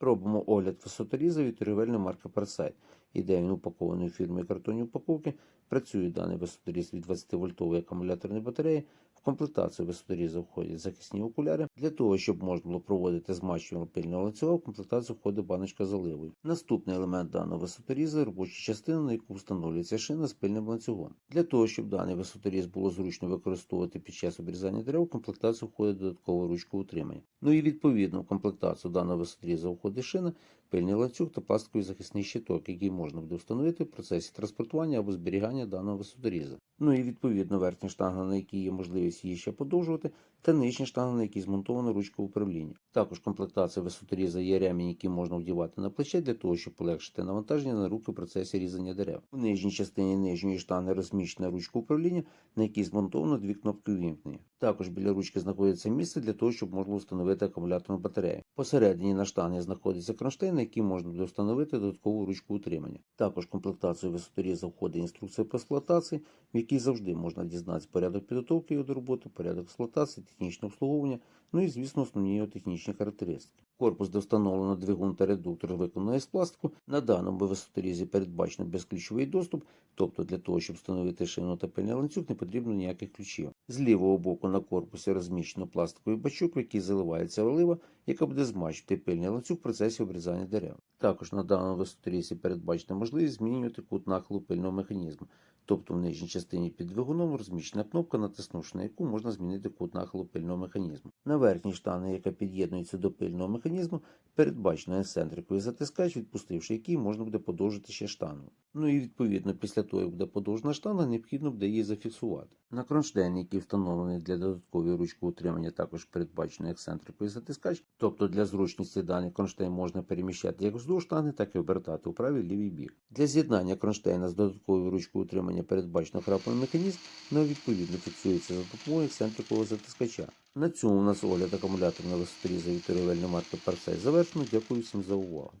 Робимо огляд висоторіза від торгівельної марки Парсай. ідея він упакований фірмою картонні упаковки. Працює даний висоторіз від 20-вольтової акумуляторної батареї. Комплектацію висоторіза входять захисні окуляри. Для того, щоб можна було проводити змащування пильного ланцюга, в комплектацію входить баночка з оливою. Наступний елемент даного висоторіза робоча частина, на яку встановлюється шина з пильним ланцюгом. Для того, щоб даний висоторіз було зручно використовувати під час обрізання дерев, в комплектацію входить додаткова ручка утримання. Ну і відповідно в комплектацію даного висоторіза входить шина, пильний ланцюг та пластиковий захисний щиток, який можна буде встановити в процесі транспортування або зберігання даного висоторіза. Ну і відповідно верхня штанга, на якій є можливість її ще подовжувати, та нижня штанга, на якій змонтована ручка управління. Також в комплектації висоторіза є ремінь, який можна вдівати на плече для того, щоб полегшити навантаження на руки в процесі різання дерев. В нижній частині нижньої штанги розміщена ручка управління, на якій змонтовано дві кнопки увімкнення. Також біля ручки знаходиться місце для того, щоб можна встановити акумуляторну батарею. Посередині на штангі знаходиться кронштейн, який можна буде встановити додаткову ручку утримання. Також комплектацію висоторіза входить інструкція по експлуатації, в якій завжди можна дізнатися порядок підготовки його до роботи, порядок експлуатації, технічне обслуговування, ну і звісно основні його технічні характеристики. Корпус, де встановлено двигун та редуктор, виконаний з пластику. На даному висоторізі передбачено безключовий доступ, тобто для того, щоб встановити шину та пильний ланцюг, не потрібно ніяких ключів. З лівого боку на корпусі розміщено пластиковий бачок, в який заливається олива, яка буде змачити пильний ланцюг в процесі обрізання дерев. Також на даному висоторізі передбачена можливість змінювати кут нахилу пильного механізму, тобто в нижній частині під двигуном розміщена кнопка, натиснувши на яку можна змінити кут нахилу пильного механізму. На верхній штані, яка під'єднується до пильного механізму, передбачено ецентриковий затискач, відпустивши який можна буде подовжити ще штангу. Ну і відповідно після того, як буде подовжена штанга, необхідно буде її зафіксувати. На кронштейні, який встановлений для додаткової ручки утримання, також передбачено ексцентриковий затискач, тобто для зручності даний кронштейн можна переміщати як вздовж штанги, так і обертати у правий лівий бік. Для з'єднання кронштейна з додатковою ручкою утримання передбачено краплений механізм, але відповідно фіксується за допомогою ексцентрикового затискача. На цьому у нас огляд акумуляторної висоторіза від торговельної марки Парсай завершено. Дякую всім за увагу.